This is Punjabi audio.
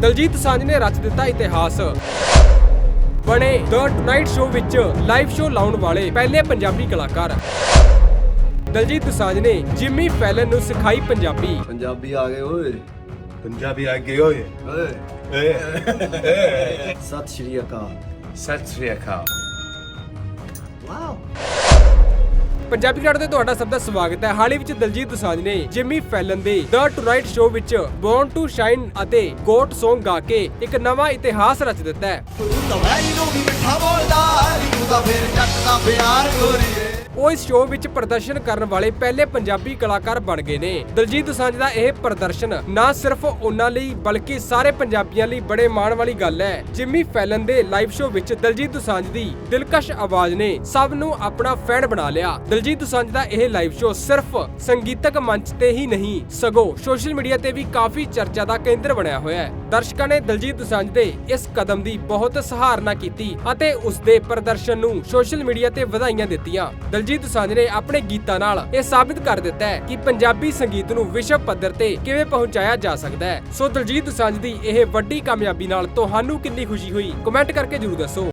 ਦਲਜੀਤ ਦੋਸਾਂਝ ਨੇ ਰਚ ਦਿੱਤਾ ਇਤਿਹਾਸ। ਬਣੇ ਦ ਟੁਨਾਈਟ ਸ਼ੋਅ ਵਿੱਚ ਲਾਈਵ ਸ਼ੋਅ ਲਾਉਣ ਵਾਲੇ ਪਹਿਲੇ ਪੰਜਾਬੀ ਕਲਾਕਾਰ। ਦਲਜੀਤ ਦੋਸਾਂਝ ਨੇ ਜਿਮੀ ਫੈਲਨ ਨੂੰ ਸਿਖਾਈ ਪੰਜਾਬੀ। ਪੰਜਾਬੀ ਆ ਗਏ ਓਏ। ਪੰਜਾਬੀ ਆ ਗਏ ਓਏ। ਸਤਿ ਸ਼੍ਰੀ ਅਕਾਲ। ਸਤਿ ਸ੍ਰੀ ਅਕਾਲ। ਵਾਓ। ਪੰਜਾਬੀ ਕਰਾਟ ਤੇ ਤੁਹਾਡਾ ਸਭ ਦਾ ਸਵਾਗਤ ਹੈ। ਹਾਲ ਹੀ ਵਿੱਚ ਦਲਜੀਤ ਦੋਸਾਂਝ ਨੇ ਜਿਮੀ ਫੈਲਨ ਦੇ ਦ ਟੁਨਾਈਟ ਸ਼ੋਅ ਵਿੱਚ ਬੌਰਨ ਟੂ ਸ਼ਾਈਨ ਅਤੇ ਗੋਟ Song ਗਾ ਕੇ ਇੱਕ ਨਵਾਂ ਇਤਿਹਾਸ ਰਚ ਦਿੱਤਾ ਹੈ। ਤੂੰ ਤਾਂ ਵੈਰੀ ਨੂੰ ਵੀ ਮਿੱਠਾ ਬੋਲਦਾ ਤੂੰ ਤਾਂ ਫੇਰ ਜੱਟ ਦਾ ਪਿਆਰ ਗੋਰੀਏ ਉਹ ਇਸ ਸ਼ੋਅ ਵਿੱਚ ਪ੍ਰਦਰਸ਼ਨ ਕਰਨ ਵਾਲੇ ਪਹਿਲੇ ਪੰਜਾਬੀ ਕਲਾਕਾਰ ਬਣ ਗਏ ਨੇ। ਦਲਜੀਤ ਦੋਸਾਂਝ ਦਾ ਇਹ ਪ੍ਰਦਰਸ਼ਨ ਨਾ ਸਿਰਫ ਉਹਨਾਂ ਲਈ, ਬਲਕਿ ਸਾਰੇ ਪੰਜਾਬੀਆਂ ਲਈ ਬੜੇ ਮਾਣ ਵਾਲੀ ਗੱਲ ਹੈ। ਜਿਮੀ ਫੈਲਨ ਦੇ ਲਾਈਵ ਸ਼ੋਅ ਵਿੱਚ ਦਲਜੀਤ ਦੋਸਾਂਝ ਦੀ ਦਿਲਕਸ਼ ਆਵਾਜ਼ ਨੇ ਸਭ ਨੂੰ ਆਪਣਾ ਫੈਨ ਬਣਾ ਲਿਆ। ਦਲਜੀਤ ਦੋਸਾਂਝ ਦਾ ਇਹ ਲਾਈਵ ਸ਼ੋਅ ਸਿਰਫ ਸੰਗੀਤਕ ਮੰਚ ਤੇ ਹੀ ਨਹੀਂ, ਸਗੋਂ ਸੋਸ਼ਲ ਮੀਡੀਆ ਤੇ ਵੀ ਕਾਫੀ ਚਰਚਾ ਦਾ ਕੇਂਦਰ ਬਣਿਆ ਹੋਇਆ ਹੈ। ਦਰਸ਼ਕਾਂ ਨੇ ਦਲਜੀਤ ਦੋਸਾਂਝ ਦੇ ਇਸ ਕਦਮ ਦੀ ਬਹੁਤ ਸਹਾਰਨਾ ਕੀਤੀ ਅਤੇ ਉਸ ਦੇ ਪ੍ਰਦਰਸ਼ਨ ਨੂੰ ਸੋਸ਼ਲ ਮੀਡੀਆ ਤੇ ਵਧਾਈਆਂ ਦਿੱਤੀਆਂ। ਦਲਜੀਤ ਦੋਸਾਂਝ ਨੇ ਆਪਣੇ ਗੀਤਾਂ ਨਾਲ ਇਹ ਸਾਬਿਤ ਕਰ ਦਿੱਤਾ ਹੈ ਕਿ ਪੰਜਾਬੀ ਸੰਗੀਤ ਨੂੰ ਵਿਸ਼ਵ ਪੱਧਰ ਤੇ ਕਿਵੇਂ ਪਹੁੰਚਾਇਆ ਜਾ ਸਕਦਾ ਹੈ। ਸੋ ਦਲਜੀਤ ਦੋਸਾਂਝ ਦੀ ਇਹ ਵੱਡੀ ਕਾਮਯਾਬੀ ਨਾਲ ਤੁਹਾਨੂੰ ਕਿੰਨੀ ਖੁਸ਼ੀ ਹੋਈ? ਕਮੈਂਟ ਕਰਕੇ ਜਰੂਰ ਦੱਸੋ।